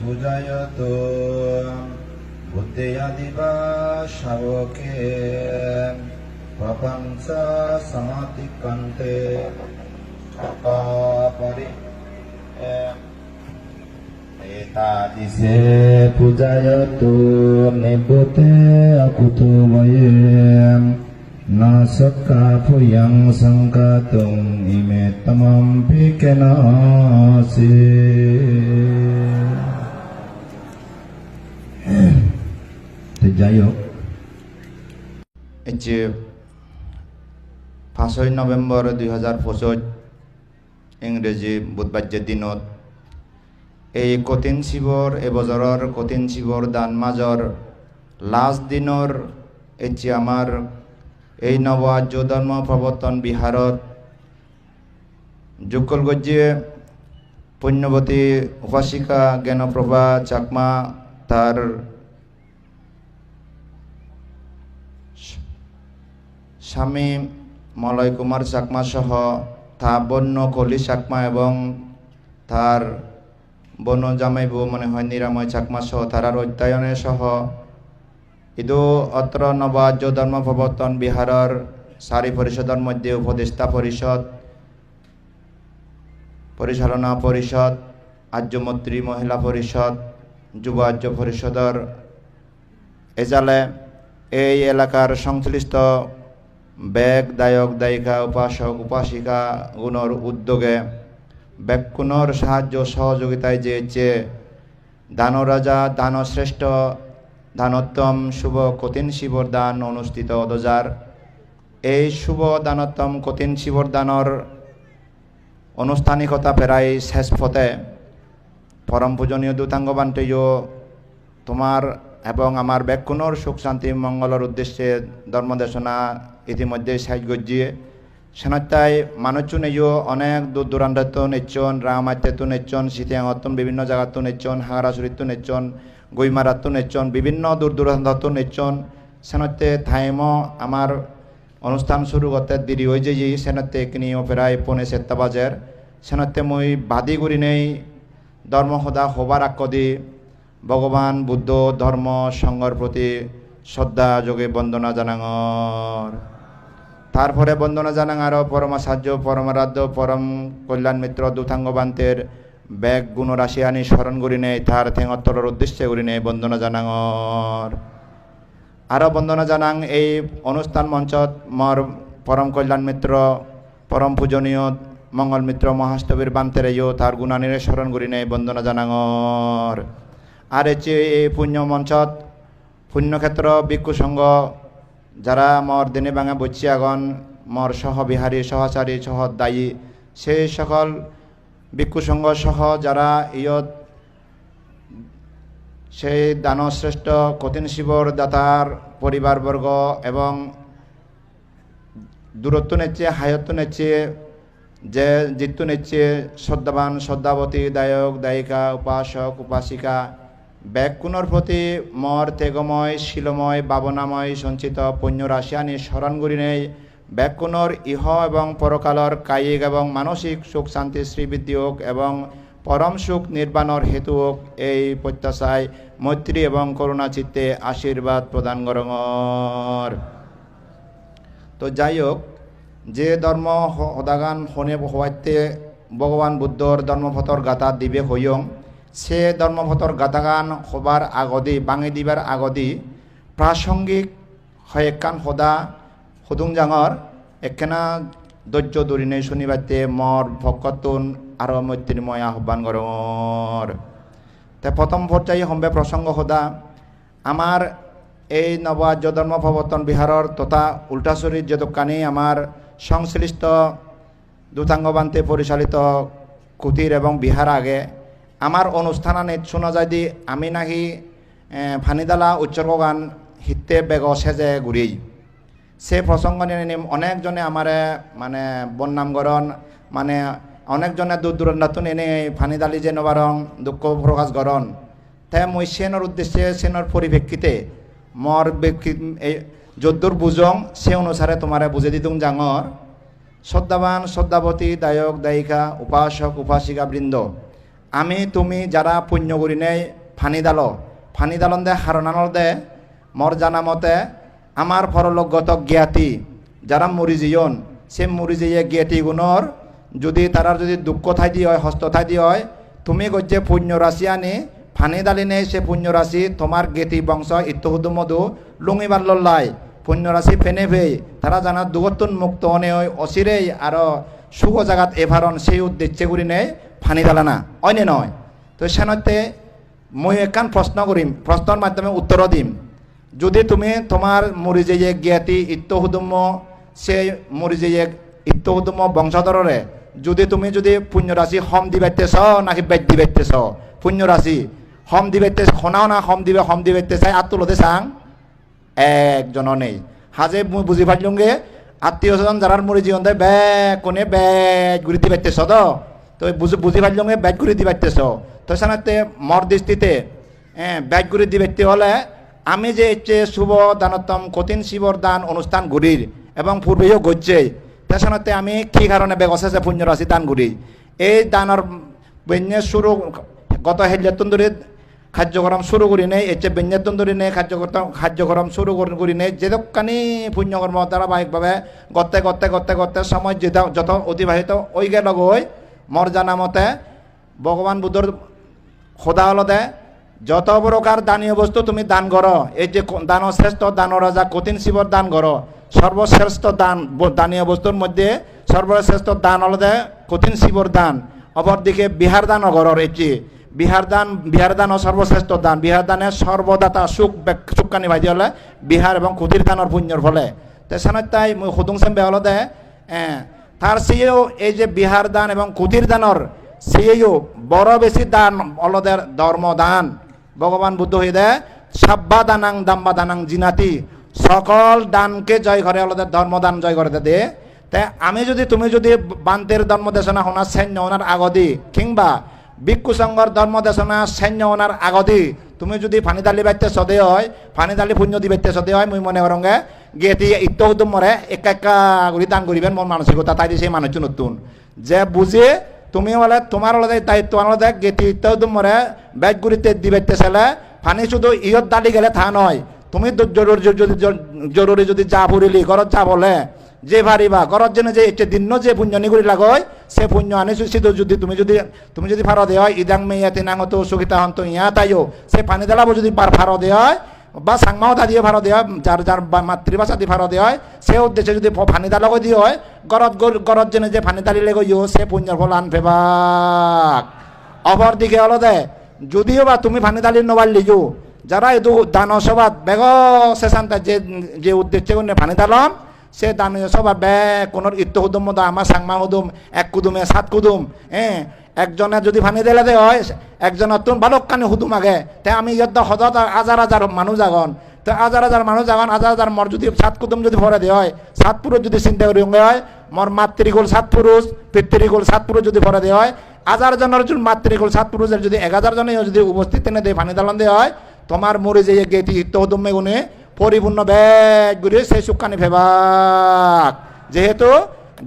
পূজায়ত বুদ্ধয়াদিবা শাবকে। প্রপঞ্চ সমাতিকন্তে পরি। এতাদিশে পূজায়তু নিবুতে অকুতুময়ে। ন সক্কা ফুয়ং সংকাতুং ইমে তমম পিকেনাসি যাই হোক যে পাঁচই নৱেম্বৰ দুই হাজাৰ পঁচিছ ইংরেজি বুধবাৰৰ দিনত, এই কঠিন শিৱৰ এবছৰৰ কঠিন শিৱৰ দান মাজৰ লাষ্ট দিনৰ এতিয়া আমাৰ এই নৱ আৰ্য ধৰ্ম প্ৰৱৰ্তন বিহাৰত যুগলগজ্জে পুণ্যৱতী উপাসিকা জ্ঞানপ্ৰভা চাকমা তার স্বামী মলয় কুমার চাকমা সহ তা বন্য কলি চাকমা এবং তার বন্য জামাইবু মনে হয় নিরাময় চাকমা সহ তারার অধ্যয়নে সহ ইদু অত্র নবাজ্য ধর্ম প্রবর্তন বিহারের সারি পরিষদের মধ্যে উপদেষ্টা পরিষদ, পরিচালনা পরিষদ আর্যমন্ত্রী মহিলা পরিষদ, যুব আর্য পরিষদের এজালে এই এলাকার সংশ্লিষ্ট ব্যাগ দায়ক দায়িকা উপাসক, উপাসিকা, গুণর উদ্যোগে ব্যাকুণর সাহায্য সহযোগিতায় যে দানরাজা, দানশ্রেষ্ঠ, দানোত্তম শুভ কঠিন শিবর দান অনুষ্ঠিত অদজার। এই শুভ দানোত্তম কঠিন শিবর দানৰ আনুষ্ঠানিকতা প্রায় শেষ পথে। পরম পূজনীয় দূতাঙ্গ বান্তেয় তোমার এবং আমার ব্যাকুণর সুখ শান্তি মঙ্গলের উদ্দেশ্যে ধর্মদেশনা ইতিমধ্যে সাইজ গজিয়ে। সেনত্যায় মানুষ নেইও অনেক দূর দূরান্ত নেচন রামাত্যু নেচন শীতিয়াঙত বিভিন্ন জায়গাত নেচন হাগারাচুরিত নেচন গৈমারাত নেচন, বিভিন্ন দূর দূরান্ত নেচন। সেনতে থাইম আমার অনুষ্ঠান শুরু করতে দেরি হয়ে যাই সেনতে কিনি প্রায় পৌনে চারটা বাজের। সেনতে মই বাদি করি নেই, ধর্ম সদা হবার আকদি ভগবান, বুদ্ধ, ধর্ম, সংঘর প্রতি শ্রদ্ধা, যোগে বন্দনা জানাঙর। তারপরে বন্দনা জানাং আরও পরমাসাহ্য পরমারাধ্য পরম কল্যাণ মিত্র দুথাঙ্গ বান্তের ব্যাগ গুণরাশি আনি স্মরণ করি নেই তার ঠেঙত্তরের উদ্দেশ্যে করি নেই বন্দনা জানাঙর আরও বন্দনা জানাং এই অনুষ্ঠান মঞ্চত মর পরম কল্যাণ মিত্র, পরম পূজনীয়, মঙ্গল মিত্র মহাস্তবীর বান্তেরেও তার গুণানিরে স্মরণ করি নেই বন্দনা জানাঙর আর এই পুণ্য মঞ্চত পুণ্যক্ষেত্র ভিক্ষু সংঘ যারা মর দিনে বাঙা বচ্চি আগন মর সহবিহারী সহচারী, সহ দায়ী সেই সকল ভিক্ষু সংঘ সহ যারা ইয়ত সেই দানশ্রেষ্ঠ কঠিন শিবর দাতার পরিবারবর্গ এবং দূরত্ব নেচে, হায়ত্ব নেচে, যে জিত্তু নেচে, শ্রদ্ধাবান, শ্রদ্ধাবতী, দায়ক, দায়িকা, উপাসক, উপাসিকা ব্যাকুণর প্রতি মর তেগময়, শিলময়, বাবনাময়, সঞ্চিত পুণ্য রাশিয়ানি স্মরণ করি নেই। ব্যাকুণর ইহ এবং পরকালর কায়িক এবং মানসিক সুখ শান্তি শ্রীবৃদ্ধি হোক এবং পরম সুখ নির্বাণর হেতু হোক এই প্রত্যাশায় মৈত্রী এবং করুণা চিত্তে আশীর্বাদ প্রদান করঙর তো যাই হোক, যে ধর্ম সদাগান শনে হওয়াইতে ভগবান বুদ্ধর ধর্মপথর গাথা দিবে হইয়ং। সে ধর্মপথর গাথাগান হবার আগদি বাঙি দিবার আগদি প্রাসঙ্গিক হয়েকান সদা হুদুং জাঙর একখানা ধৈর্য দরিনে শনিবারতে মর ভকতুন আর মৈত্রীময় আহ্বান করর তে প্রথম পর্যায়ে সম্বে প্রসঙ্গ সদা আমার এই নবাজ্য ধর্ম প্রবর্তন বিহারর তথা উল্টাচুরির যে দোকানি আমার সংশ্লিষ্ট দূতাঙ্গবান্তে পরিচালিত কুটির এবং বিহার আগে আমার অনুষ্ঠানে শোনা যায় দি আমি নাকি ফানিদালা উৎসর্গ গান হিতে বেগ সেজে ঘুরি সে প্রসঙ্গ নিয়ে অনেকজনে আমারে মানে বন্যাম গরণ মানে অনেকজনে দূর দূরান্ত এনে ফানিদালি যে নবারং দুঃখ প্রকাশ গরণ তাই মই সেনের উদ্দেশ্যে সেনের পরিপ্রেক্ষিতে মর যদ্দুর বুজং, সে অনুসারে তোমারে বুঝে দিতুম জাঙর শ্রদ্ধাবান শ্রদ্ধাবতী দায়ক, দায়িকা, উপাসক, উপাসিকা বৃন্দ। আমি তুমি যারা পুণ্য করি নেই ফানি দাল, ফানি দালন দে হারনানল দে মর জানা মতে আমার পরলোকগত জ্ঞাতি যারা মরি জীবন সে মরি যেয়ে জ্ঞাতি গুণর যদি তারার যদি দুঃখ থাই দি হয়, হস্ত থাই দি হয়, তুমি গজ্জে পুণ্য রাশি আনি, ফানি দালি নেই সে পুণ্য রাশি তোমার জ্ঞাতি বংশ ইত্যহুদু মধু লুঙিবার লল্লাই, পুণ্য রাশি ফেনে ফেই তারা জানা দুগতুন মুক্ত অনে অচিরেই আর সুগ জাগাত এভারন সেই উদ্দেশ্যে করি নেই ফানি দালানা অন্য নয়। তো সেনতে মই একান প্রশ্ন করিম প্রশ্নের মাধ্যমে উত্তর দিম। যদি তুমি তোমার মরি যে জ্ঞাতি ইত্যহুদুম সে মরি যে ইত্যহুদুম বংশধররে যদি তুমি যদি পুণ্য রাশি হম দিবাইতেছ নাকি বেদ দিবাইতেছ পুণ্য রাশি হম দিবাইতে খনাও না হম দিবে, হম দিবাইতে চাই আর চাং। একজনও নেই। হাজে মুই বুঝি পারলুঙ্গে আত্মীয় স্বজন যারার মরি জীবন দেয় ব্যাগ কোনে ব্যাগ ঘুরি দি। পারতেছ তো বুঝি বুঝি পারলুঙ্গে ব্যাগ ঘুরি দি পারতেছ তো সেনাতে মর দৃষ্টিতে হ্যাঁ ব্যাগ ঘুরি দি পারতে হলে আমি যে হচ্ছে শুভ দানতম কঠিন শিবর দান অনুষ্ঠান ঘুরির এবং পূর্বেও গজ্জে তেসনতে আমি কি কারণে বেগসেছে পুণ্য রাশি দান ঘুরি এই দানের বন্যে শুরু গত হেলিয়াতন ধরে কার্যক্রম শুরু করি নেই এচ্ছে বেঞ্জাতন ধরে নেই কার্যকর্তা কার্যক্রম শুরু করি করি নেই যেদকানি পুণ্যকর্ম ধারাবাহিকভাবে গতে গতে গতে গতে সময় যেটা যত অতিবাহিত ওই গেল গই মর জানা মতে ভগবান বুদ্ধর খোদা হলদে যত প্রকার দানীয় বস্তু তুমি দান করো এই যে দান শ্রেষ্ঠ দান রাজা কঠিন শিবর দান করো সর্বশ্রেষ্ঠ দান দানীয় বস্তুর মধ্যে সর্বশ্রেষ্ঠ দান হলদে কঠিন শিবর দান অপরদিকে বিহার দান অগরর এটি বিহার দান বিহার দান ও সর্বশ্রেষ্ঠ দান বিহার দানের সর্বদাতা সুখ সুখানি ভাইদি হলে বিহার এবং ক্ষুদির দানের পুণ্যর ফলে। তেসানত তাই মই সুদুং সেম্বে হলদে এ, তার চেয়েও এই যে বিহার দান এবং ক্ষুদির দানর চেয়েও বড় বেশি দান অলদের ধর্মদান। ভগবান বুদ্ধ হয়ে দেয় সাব্বা দানাং দাম্বা দানাং জিনাতি। সকল দানকে জয় করে, অলদের ধর্মদান জয় করে দে তাই আমি যদি, তুমি যদি বান্তের ধর্ম দেশনা শোনা সৈন্য ওনার আগদি, কিংবা ভিক্ষু সংঘর ধর্ম দেশনা সৈন্য ওনার আগদি তুমি যদি ফানি দালি বাইতে সদে হয়, ফানি দালি পুণ্য দি বাইতে সদে হয়, মুই মনে করঙ্গে গেতি ইত্য উদ্যম মরে একা একা করে দান করিবেন মন মানসিকতা, তাই সেই মানুষ নতুন। যে বুঝে তুমি বলে তোমার হলে দায়িত্ব আলাদা গেতি ইত্য উদ্যম মরে ব্যাগ গুড়িতে দিবাইতে চালে, ফানি শুধু ইয়ত দালি গেলে থা নয় তুমি জরুরি যদি জরুরি যদি যা ফুরিলি ঘরত যা বলে যে ভারিবা ঘরত যেন যে এটা দিন যে পুণ্য নিগুড়ি লাগয়, সে পুণ্য আনি শুধু যদি তুমি যদি তুমি যদি ফার হয় ইদাং মেয়া তিনাঙত সুখিতা হন্ত ইয়া তাইও। সে পানি দেলাবো যদি পার ফার হয় বা সাংমাও দিয়ে ভাড়া দেওয়া যার যার মাতৃভাষা দিয়ে ভাড়া দেওয়া হয় সে উদ্দেশ্যে যদি ফানি দালক দিয়ে হয় গরত গরত যেন যে ফানি দালি লেগে ইও সে পুণ্যর ফল আন ফেবাক অপর দিকে হলো দে, যদিও বা তুমি ফানি দালি নবাল লিজু যারা এদু দান সভাত বেগ শেষান্তা যে যে উদ্দেশ্যে ফানি দালন সে দান সভা বে ইত্য হুদুম মতো আমার সাংমা হুদুম, এক কুদুমে সাত কুদুম হ্যাঁ একজনে যদি ফানি দিলে দে হয় একজনের তো বালক কানে হুদুম আগে, তে আমি ইয়াত হজত হাজার হাজার মানুষ আগন তো হাজার হাজার মানুষ আগন হাজার হাজার মর যদি সাত কুদুম যদি ভরে দেওয়া হয়, সাত পুরুষ যদি চিন্তা করি হয় মর মাতৃকুল সাত পুরুষ পিতৃকুল সাত পুরুষ যদি ভরে দেওয়া হয় হাজার জনের যদি মাতৃকুল সাত পুরুষের যদি এক হাজার জনে যদি উপস্থিত এনে দেয় ফানি দালন দেওয়া হয় তোমার মরে যে গেটি তহদমে গুণে পরিপূর্ণ ব্যাগ ঘুরে সেই সুখানি ফেবাক। যেহেতু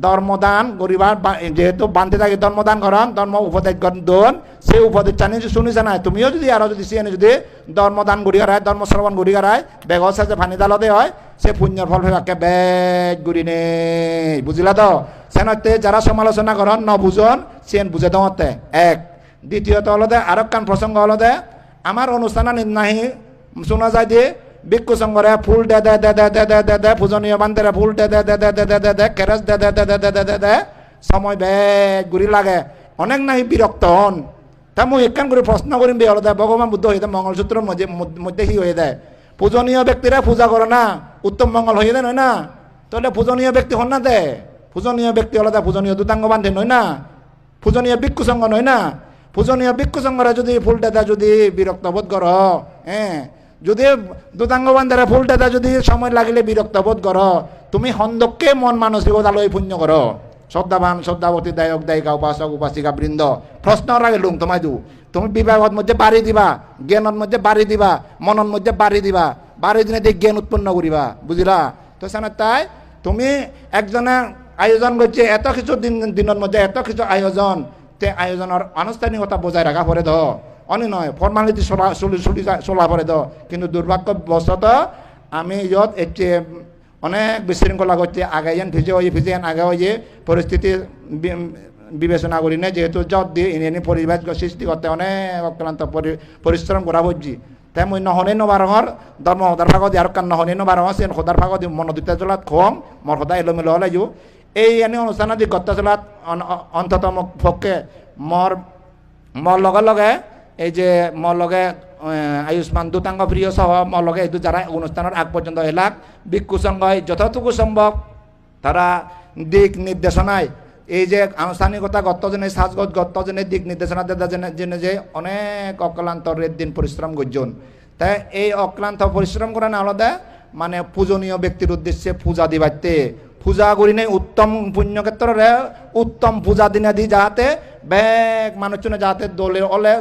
ধর্মদান গরিবার যেহেতু বান্ধে থাকে ধর্মদান করান ধর্ম উপদেশ দন সেই উপদেশ যে শুনিছে না তুমিও যদি আরও যদি সিএনে যদি ধর্মদান গড়ি গারায় ধর্ম শ্রবণ গড়ি গারায় বেগ যে ফানি দালতে হয়, সে পুণ্যর ফল ফেবাকে ব্যাগ গুড়ি নেই বুঝিলা তো? সেনতে যারা সমালোচনা করেন ন বুঝন সেন বুঝে দেওয়াতে এক। দ্বিতীয়ত হলদে আরও কান প্রসঙ্গ হলদে আমার অনুষ্ঠান নাহি, শোনা যায় যে ভিক্ষু সংঘরে ফুল দে দে দে দে দে দে দে দে পূজনীয় বান্ধেরে ফুল দে দে দে দে দে দে দে দে কেরেস দে দে দে দে দে দে দে দে সময় বেগ ঘুরি লাগে অনেক নাহি বিরক্ত হন তা মই একান করে প্রশ্ন করিম বে হলদে ভগবান বুদ্ধ হয়ে মঙ্গলসূত্রের মধ্যে মধ্যে হি হয়ে দেয় পূজনীয় ব্যক্তিরা পূজা করে না উত্তম মঙ্গল হয়ে দেয় নয় না তাহলে পূজনীয় ব্যক্তি হন না দে পূজনীয় ব্যক্তি হলে পূজনীয় দুতাঙ্গ বান্ধে নয় না পূজনীয় ভিক্ষু সংঘ নয় না পূজনীয় ভিক্ষু সংঘরা যদি ফুল দেদা যদি বিরক্ত বোধ কর হ্যাঁ যদি দুতাঙ্গ বান্ধারা ফুল দেদা, যদি সময় লাগিলে বিরক্ত বোধ কর, তুমি হন্দককে মন মানসিকতা লই পুণ্য কর। শ্রদ্ধাবান, শ্রদ্ধাবতী দায়ক, দায়িকা, উপাসক, উপাসিকা, বৃন্দ, প্রশ্ন রাখে লুম তোমায় তুমি বিবাহত মধ্যে বাড়ি দিবা জ্ঞানের মধ্যে বাড়ি দিবা মনের মধ্যে বাড়ি দিবা, বাড়ি দিনে দিয়ে জ্ঞান উৎপন্ন করিবা বুঝিলা তো সেনা তাই তুমি একজনে আয়োজন করছে এত কিছু দিন দিনের মধ্যে এত কিছু আয়োজন, তে আয়োজনের আনুষ্ঠানিকতা বজায় রাখা পরে দ অনি নয় ফর্মালিটি চলা চলি চলি যা- চলা পরে দ কিন্তু দুর্ভাগ্যবশত আমি ইয়ত এটি অনেক বিশৃঙ্খলা করছে আগে যেন ভিজে হয়ে ভিজে আগে হয়ে পরিস্থিতি বিবেচনা করি না যেহেতু যত দিয়ে এনে পরিবেশ সৃষ্টি করতে অনেক অক্লান্ত পরি- পরিশ্রম করা হচ্ছে তাই মই নহনে নবারঙর ধর্ম সদার ভাগত আর কান নহনে নবারঙ আছে সদার ভাগত মন দুটা চলাত খম মর সদায় এলোমেলো হলাইও এই এনে অনুষ্ঠানত দি গত্তা অন- অন্তত মোক পক্ষে মর মর লগে লগে এই যে মর লগে আহ, আয়ুষ্মান দুতাঙ্গ প্রিয় সহ মর লগে এই যারা অনুষ্ঠানের আগ পর্যন্ত এলাক। ভিক্ষু সংঘ যতটুকু সম্ভব তারা দিক নির্দেশনায় এই যে আনুষ্ঠানিকতা গতজনে সাজগত গতজনে দিক নির্দেশনা জেনে যে অনেক অক্লান্ত দিন পরিশ্রম করছেন তাই এই অক্লান্ত পরিশ্রম করে না আলাদা মানে পূজনীয় ব্যক্তির উদ্দেশ্যে পূজা দিবাইতে। পূজা করি নাই উত্তম পুণ্যক্ষেত্রে উত্তম পূজা দিনে দি যাতে বেগ মানুষজনে যাতে দোলে হলে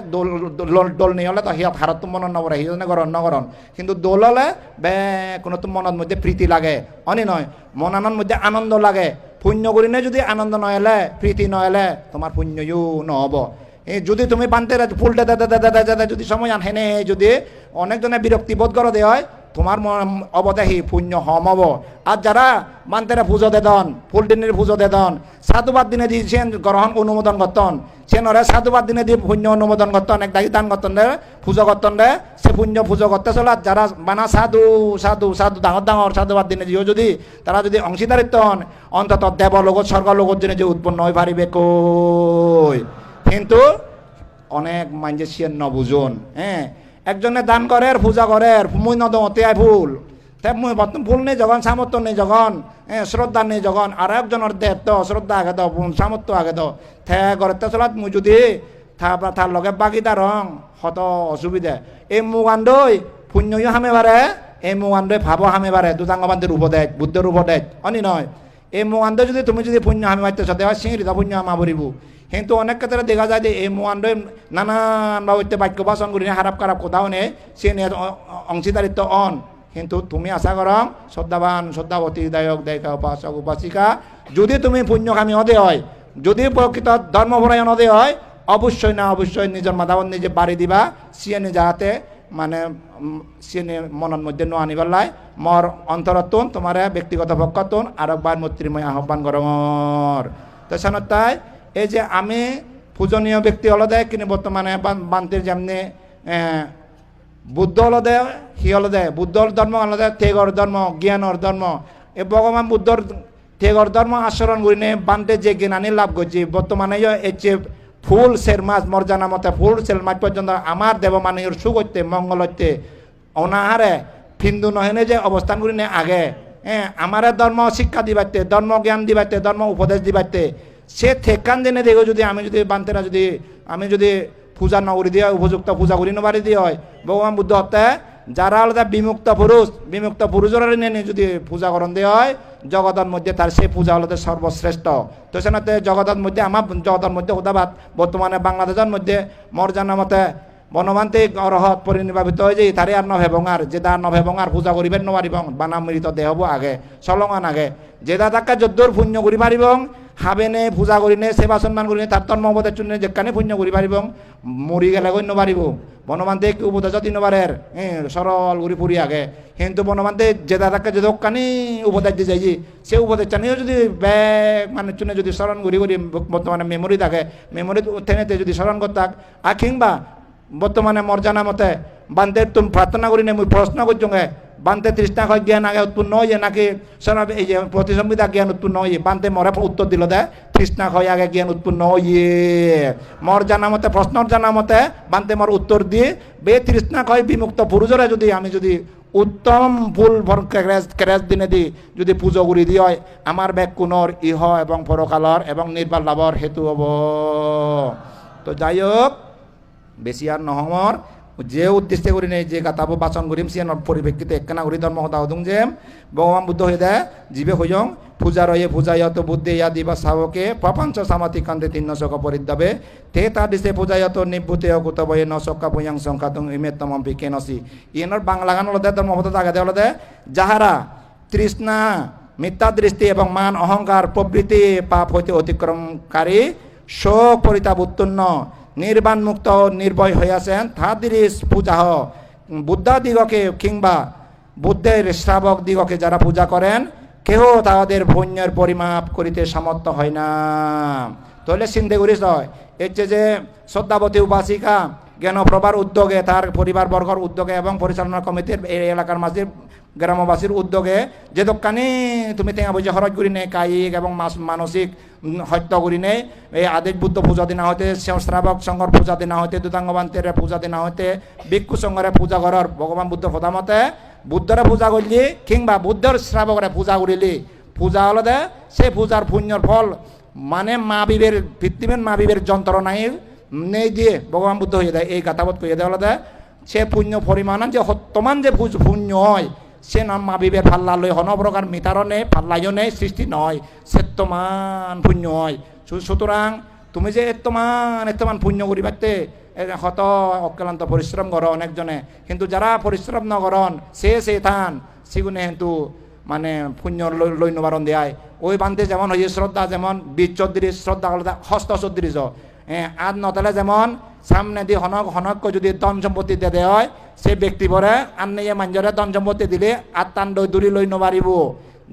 দোল নিয়ে হলে তো হিয়াত হারত মন নকরে হিজনে গরণ নগরণ কিন্তু দোল হলে বেগ কোনো তো মনের মধ্যে প্রীতি লাগে অনি নয় মনানোর মধ্যে আনন্দ লাগে। পুণ্য করিনে যদি আনন্দ নহেলে প্রীতি নহেলে তোমার পুণ্যও এই যদি তুমি বানতে ফুলটা দে দে দে দে দে দে যদি সময় আনহেনে যদি অনেকজনে বিরক্তি বোধ করে দেয় তোমার অবদেহী, পুণ্য হম হব। আর যারা বান্তেরা পুজো দেদন ফুল দিনের পুজো দেদন সাধুবাদ দিনে দিয়েছেন গ্রহণ অনুমোদন করতন, সে নরে সাধুবাদ দিনে দিয়ে পুণ্য অনুমোদন করতন, এক দায়ী দান করতন রে পুজো করতন রে সে পুণ্য পুজো করতে চলে যারা বানা সাধু সাধু সাধু ডাঙর ডাঙর সাধুবাদ দিনে দিও যদি, তারা যদি অংশীদারিত্ব হন, অন্তত দেব লোকত স্বর্গ লোকত দিনে যে উৎপন্ন হয়ে পারিবে কই? কিন্তু অনেক সে নবুজন হ্যাঁ? একজনে দান করে, আর পূজা করে, আর মুই নদমতে আয় ভুল। তাই মুই ভুল নেই যখন, সামর্থ্য নেই যখন শ্রদ্ধা নেই যখন, আর একজনের দেহ তো শ্রদ্ধা আগে তো সামর্থ্য আগে তো। থে ঘরের তো চলাত মুই যদি তার লগে বাগিদার রং, হত অসুবিধা। এই মুগান্ডই পুণ্যও হামে বারে এই মুগান্ডই ভাবো হামে বারে দুতাঙ্গবান্তের উপদেশ বুদ্ধের উপদেশ, অনি নয়। এই মোয়ান্দ যদি তুমি যদি পুণ্য আমি মারতে সাথে হয় সিঁড়ি তা পুণ্য আমা ভরিব কিন্তু অনেক ক্ষেত্রে দেখা যায় যে এই মোয়ান্দ নানান বাবুতে বাক্য বাসন করি খারাপ খারাপ কোথাও নেই সে অংশীদারিত্ব অন কিন্তু তুমি আশা করম শ্রদ্ধাবান শ্রদ্ধাবতী দায়ক দায়িকা উপাসক উপাসিকা যদি তুমি পুণ্যকামী হতে হয় যদি প্রকৃত ধর্মপরায়ণ হতে হয় অবশ্যই না অবশ্যই নিজের মাথাবন নিজে বাড়ি দিবা সিয়ে যাহাতে মানে সিনে মনের মধ্যে নো আনি পেলাই মর অন্তরতুন তোমার ব্যক্তিগত পক্ষতুন আর একবার মৈত্রীময় আহ্বান করঙর তো তাই এই যে আমি পূজনীয় ব্যক্তি হলদে কিন্তু বর্তমানে বান- বান্তির যেমনি বুদ্ধ হলদে সি হলদে বুদ্ধর ধর্ম হলদে তেগর ধর্ম জ্ঞানর ধর্ম এই ভগবান বুদ্ধর তেগর ধর্ম আচরণ করিনে বান্তে যে জ্ঞানী লাভ করছি বর্তমানে এই ফুল সের মাছ মর্যাদা মতে ফুল সের মাছ পর্যন্ত আমার দেবমানীর সুগত্যে মঙ্গল হইতে অনাহারে হিন্দু নহেনে যে অবস্থান করি নে আগে। হ্যাঁ আমার ধর্ম শিক্ষা দিবাইতে ধর্ম জ্ঞান দিবাইতে ধর্ম উপদেশ দিবাইতে সে থেকান জেনে দেখো যদি আমি যদি বান্তেরা যদি, আমি যদি পূজা নগরী দিয়ে, উপযুক্ত পূজা করি নবারি দিয়ে হয়। ভগবান বুদ্ধ হত্যা, যারা আলাদা বিমুক্ত পুরুষ, বিমুক্ত পুরুষের নিয়ে যদি পূজা করণ দেওয়া হয়, জগতের মধ্যে তার সেই পূজা হলো সর্বশ্রেষ্ঠ। তো সেনাতে জগতের মধ্যে, আমার জগতের মধ্যে উদাবাদ বর্তমানে বাংলাদেশের মধ্যে মর্যাদা মতে বনবান্তিক অরহত পরিনির্বাপিত হয়ে যে তারে আর নভে ভঙার, যে দা নভে ভঙার পূজা করিবেন নবারিবং বানা মৃত দেহব আগে চলমান আগে। যে দা তাকে যদ্দুর পুণ্য করি পারিবং হাবেনে পূজা করিনে সেবা সন্মান করিনে তার তন্ম উপদেশ চুনে যেখানে পুণ্য করি পারিবং মরি গেলে গণ্য নবারিব বনবান্তিক উপদেশ দিন পারের হ্যাঁ সরল ঘুরি ফুরি আগে। কিন্তু বনবান্তে যে দাদাকে যে দোকানি উপদেশ দিয়ে যাই সে উপদেশ চানিও যদি ব্যাগ মানে চুনে যদি স্মরণ করি করি বর্তমানে মেমোরি থাকে মেমোরি থেনেতে যদি স্মরণ করতাক আর কিংবা বর্তমানে মর্যাদা মতে বান্তে তুমি প্রার্থনা করি না মুই প্রশ্ন করছ বান্তে তৃষ্ণা জ্ঞান আগে উৎপন্ন হয়ে নাকি এই যে প্রতিসংবিধা জ্ঞান উৎপন্ন হয়ে বান্তে মরে উত্তর দিল দে, তৃষ্ণা হয় আগে জ্ঞান উৎপন্ন হয়ে মর জানা মতে প্রশ্নর জানা মতে বান্তে মর উত্তর দিয়ে, বে তৃষ্ণা হয় বিমুক্ত পুরুষরা যদি আমি যদি উত্তম ফুল ক্রেস দিনে দি, যদি পুজো করি দি হয়, আমার ব্যাগ কুণর ইহ এবং পরকালর এবং নির্বাল লাভর হেতু হব। তো যাই হোক, বেশি আর নহমর। যে উদ্দেশ্যে করি নেই, যে গাতাবো বাচন করিম সে পরিপ্রেক্ষিতে একখানা করি ধর্ম সদা হদুং যে ভগবান বুদ্ধ হয়ে দেয় জীবে হইয়ং পূজা রয়ে পূজা ইয়ত বুদ্ধে ইয়া দিবা সাবকে প্রপঞ্চ সামাতি কান্তে তিন শক পরিদ্যাবে তে তা দিছে পূজা ইয়ত নিভূতে অকুত বয়ে ন সক্কা পুয়াং সংখ্যা তুং ইমে তমম পিকে নসি ইনর বাংলা গান হলদে ধর্ম হতে আগে হলদে যাহারা তৃষ্ণা, মিথ্যা দৃষ্টি এবং মান অহংকার প্রবৃত্তি পাপ হইতে অতিক্রমকারী শোক পরিতাপ উত্তীর্ণ নির্বাণ মুক্ত নির্ভয় হইয়াছেন তাহাদের পূজা হ বুদ্ধাদিগকে কিংবা বুদ্ধের শ্রাবক দিগকে যারা পূজা করেন, কেহ তাহাদের পুণ্যের পরিমাপ করিতে সামর্থ্য হয় না। তাহলে হয় এর চেয়ে যে শ্রদ্ধাবতী উপাসিকা, জ্ঞানপ্রভার উদ্যোগে, তার পরিবারবর্গর উদ্যোগে এবং পরিচালনা কমিটির এই এলাকার মাঝে গ্রামবাসীর উদ্যোগে, যে দোকানে তুমি টেঙা বুঝে করি নেই কায়িক এবং মানসিক হত্যা করি নেই। এই আদেশ বুদ্ধ পূজা দিনা হইতে শ্রাবক সংঘর পূজা দিনা হইতে দুতাঙ্গবান্তের পূজা দিনা হইতে, ভিক্ষু সংঘরে পূজা করার ভগবান বুদ্ধ প্রধামতে বুদ্ধরে পূজা করলি কিংবা বুদ্ধর শ্রাবকরে পূজা করিলি। পূজা হলো দে সেই পূজার পুণ্যর ফল। মানে মা বিবের পৃথিবীর মা বিবের যন্ত্রণাই নেই দিয়ে ভগবান বুদ্ধ হয়ে দেয়। এই গাথাবোধ কইয়ে দেওয়া হলো দে, সে পুণ্য পরিমাণ যে বর্তমান যে পুণ্য হয় সে নাম মা বিবের ফাল্লা লই হন প্রকার ফাল্লাইও নেই সৃষ্টি নয় সেত্তমান পুণ্য হয়। সুতরাং তুমি যে এত্তমান এত্তমান পুণ্য করি পারতে হত অক্লান্ত পরিশ্রম কর অনেকজনে। কিন্তু যারা পরিশ্রম নকরন সে সে থান, সেগুনে কিন্তু মানে পুণ্য লৈ- লৈ নবারণ দেয় ওই বান্ধে যেমন হয়েছে শ্রদ্ধা, যেমন বীজ চৌধুরী, শ্রদ্ধা হস্ত চৌধুরী আর নতালে যেমন সামনে দিয়ে হনক হনক যদি ধন সম্পত্তি দিয়ে দেয় হয় সে ব্যক্তি পরে আন্নে মাঞ্জরে ধন দিলে আত্মান দূরি লৈ নবারিব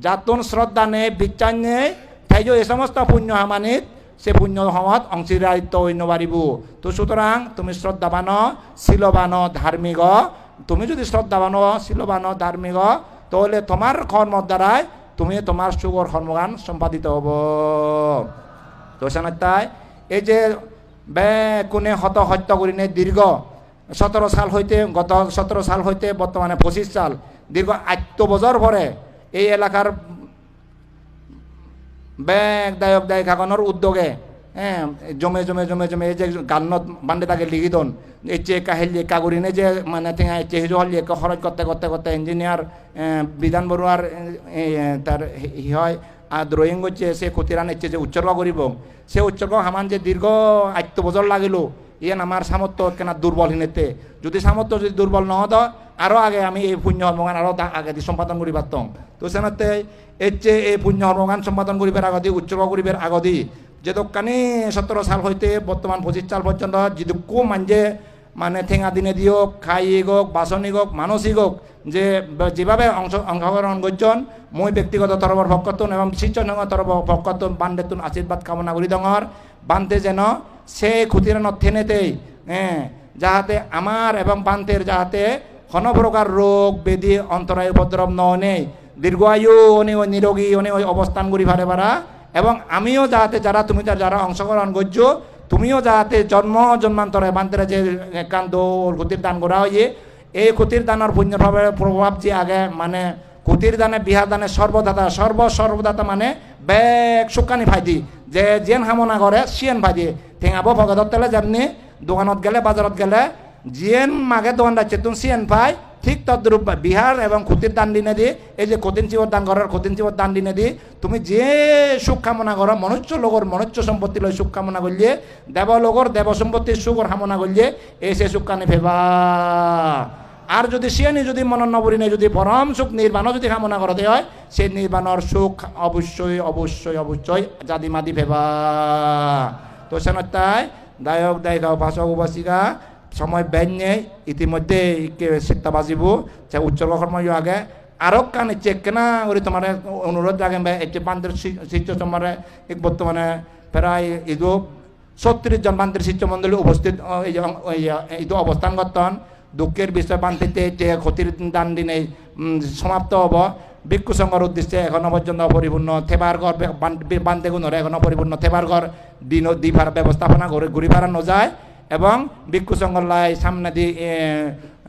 যাতুন শ্রদ্ধা নেই বিচার নেই তাই যে এই সমস্ত পুণ্য হামানিত, সে পুণ্য সময়ত অংশীদারিত্ব হইন পারিব তো সুতরাং তুমি শ্রদ্ধাবান, শিলবান, ধার্মিক। তুমি যদি শ্রদ্ধাবান, শিলবান, ধার্মিক, তাহলে তোমার কর্মর দ্বারাই তুমি তোমার সুগর কর্মগান সম্পাদিত হব। তো সেনাতাই এই যে বে কোনে হত হত্যা করিনে দীর্ঘ সতেরো সাল হইতে গত সতেরো সাল হইতে বর্তমানে পঁচিশ সাল দীর্ঘ আত্ম বছর পরে এই এলাকার ব্যাগ দায়ক দায়িকাগণের উদ্যোগে হ্যাঁ জমে জমে জমে জমে এই যে গানত বান্ধে তাকে লিখিতন এই চেয়ে কাহিল একা করি নে যে মানে ঠেঙা চেয়ে হিজো হল একা খরচ করতে করতে করতে ইঞ্জিনিয়ার বিধান এ, তার হি হয় আর ড্রয়িং করছে সে ক্ষতিরান ইচ্ছে যে উৎসর্গ করিব সে উৎসর্গ হামান যে দীর্ঘ আত্ম বছর লাগিল ইয়ান আমার সামর্থ্য কেনা দুর্বল হিনেতে। যদি সামর্থ্য যদি দুর্বল নহত আরও আগে আমি এই পুণ্য হর্মগান আরও আগে দি সম্পাদন করি পারতাম তো সেনাতে এর চেয়ে এই পুণ্য হর্মগান সম্পাদন করিবার আগদি উৎসর্গ করিবার আগদি যে দোকানে সতেরো সাল হইতে বর্তমান পঁচিশ সাল পর্যন্ত যিদুকু মানজে মানে ঠেঙা দিনে দিয়ক খাইক হোক বাসনিক হোক মানসিক হোক যে যেভাবে অংশ অংশগ্রহণ করছেন মই ব্যক্তিগত তরফর ভক্তন এবং শিক্ষণ তরফ ভক্তন বান্ধেতুন আশীর্বাদ কামনা করি দঙর বান্ধে যেন সে ক্ষতির নথেনেতেই হ্যাঁ যাহাতে আমার এবং বান্তের যাহাতে কোনো প্রকার রোগ, বেদি, অন্তরায় উপদ্রব ন নেই দীর্ঘায়ু অনে ওই নিরোগী, অনে ওই অবস্থান করি ভারে পারা এবং আমিও যাহাতে যারা, তুমি তার যারা অংশগ্রহণ করছ, তুমিও যাহাতে জন্ম, জন্মান্তরে বান্তের যে কান্ত ক্ষতির দান করা হয়ে এই ক্ষতির দানের পুণ্যভাবে প্রভাব যে আগে মানে ক্ষতির দানে, বিহার দানে সর্বদাতা, সর্ব সর্বদাতা মানে বেগ শুকানি ফাইদি যে যেন হামনা করে সিয়েন ফাইদি ঠেঙাবো ভগতর তেলে যেমনি। দোকানত গেলে বাজারত গেলে, জিয়েন মাগে দোকান রাখছে তুমি সিয়েন পাই ঠিক তদ্রূপ বিহার এবং ক্ষতির দান দিনে দি, এই যে কঠিন চিবর দান করার কঠিন চিবর দান দিনে দি, তুমি যে সুখ কামনা করো মনুষ্য লোকর মনুষ্য সম্পত্তি লই সুখ কামনা করলে দেব লোকর দেব সম্পত্তির সুখর কামনা করলে এই সে সুখ কানে ফেবা। আর যদি সিয়ানি যদি মনন নবরী নেই, যদি পরম সুখ নির্বাণও যদি কামনা করতে হয় সেই নির্বাণর সুখ অবশ্যই অবশ্যই অবশ্যই জাদি মাদি ফেবা তো সেনতাই দায়ক, দায়িকা, উপাসক, উপাসিকা সময় ব্যয় ইতিমধ্যে সিটটা বাজিব যে উৎসর্গ কর্ম আগে। আরও কানে চেক কেনা করে তোমার অনুরোধ রাখেন ভাই, একটি বান্ধের শিষ্য তোমার এক বর্তমানে প্রায় ইদু ছত্রিশ জন বান্ধের শিষ্য মন্ডলী উপস্থিত এই অবস্থান করতেন। দুঃখের বিষয় বান্ধিতে যে ক্ষতির দান দিনে সমাপ্ত হব। ভিক্ষু সংঘর উদ্দেশ্যে এখনও পর্যন্ত পরিপূর্ণ থেবার ঘর বান্ধে গুণরে এখনও পরিপূর্ণ থেবার ঘর দিন দিভার ব্যবস্থাপনা করে ঘুরি বেড়ানো যায় এবং ভিক্ষু সংঘলাই সামনে দি এ,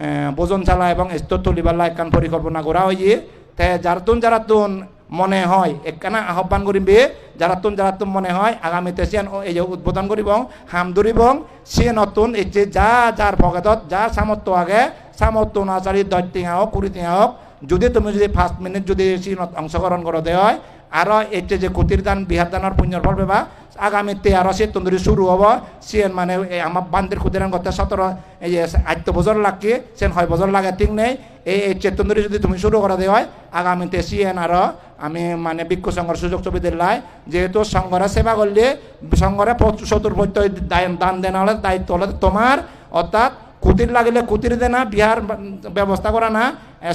এ, ভোজন চালা এবং স্তর তুলিবার একখান পরিকল্পনা করা হয়ে তে যার তুন যারা তুন মনে হয়। একখানা আহ্বান করিম বে যারা তুন যারা তুন মনে হয়, আগামীতে সিয়ান এই যে উদ্বোধন করিব হাম ধরিব সে নতুন, এই যে যা যার পকেটত যা সামর্থ্য আগে সামর্থ্য নাচারি দশ হোক কুড়ি হোক যদি তুমি যদি ফার্স্ট মিনিট যদি সিনত অংশগ্রহণ করো দেয় হয় আরও এতে যে কুটির দান বিহার দানের পুণ্যর ফল পাবা, আগামীতে আরও সে তন্দুরি শুরু হব সিয়েন মানে আমার বান্দির ক্ষুদিরান করতে সতেরো এই যে আট বছর লাগে সেন হয় বছর লাগে, ঠিক নেই, এই এই চেতন্দুরি যদি তুমি শুরু করা দেওয়া হয় আগামীতে সিএন আরও আমি মানে বিক্ষ সংঘর সুযোগ ছবি দিলাই, যেহেতু সংঘরে সেবা করলে সংঘরে চতুর্ভত্য দান দেন হলে দায়িত্ব হলে তোমার অর্থাৎ কুতির লাগিলে কুতির দেনা বিহার ব্যবস্থা করা না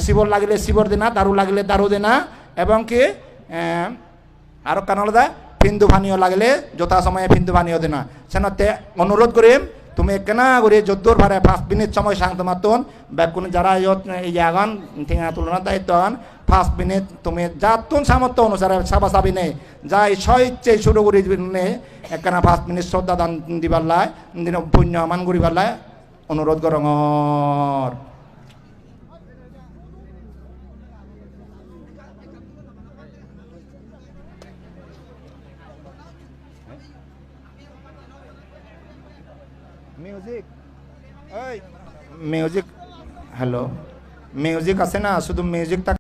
শিবর লাগিলে শিবর দেনা দারু লাগিলে দারু দেনা, এবং কি আরও কান আলাদা ফিন্দু পানীয় লাগলে যথা সময়ে ফিন্দু পানীয় দেনা। সেনতে অনুরোধ করিম তুমি কেনা করে যদ্দুর ভারে পাঁচ মিনিট সময় শান্ত মাতুন বেকুন যারা ইয়ত এই আগান ঠিঙা তুলনা দায়িত্ব আন পাঁচ মিনিট তুমি যা তুন সামর্থ্য অনুসারে সাবা সাবি নেই। যা স্ব ইচ্ছে শুরু করি নে, একখানা পাঁচ মিনিট শ্রদ্ধা দান দিবার লাই, দিন পুণ্য আমান করিবার লাই, অনুরোধ করঙর মিউজিক এই মিউজিক হ্যালো মিউজিক আছে না? শুধু মিউজিকটা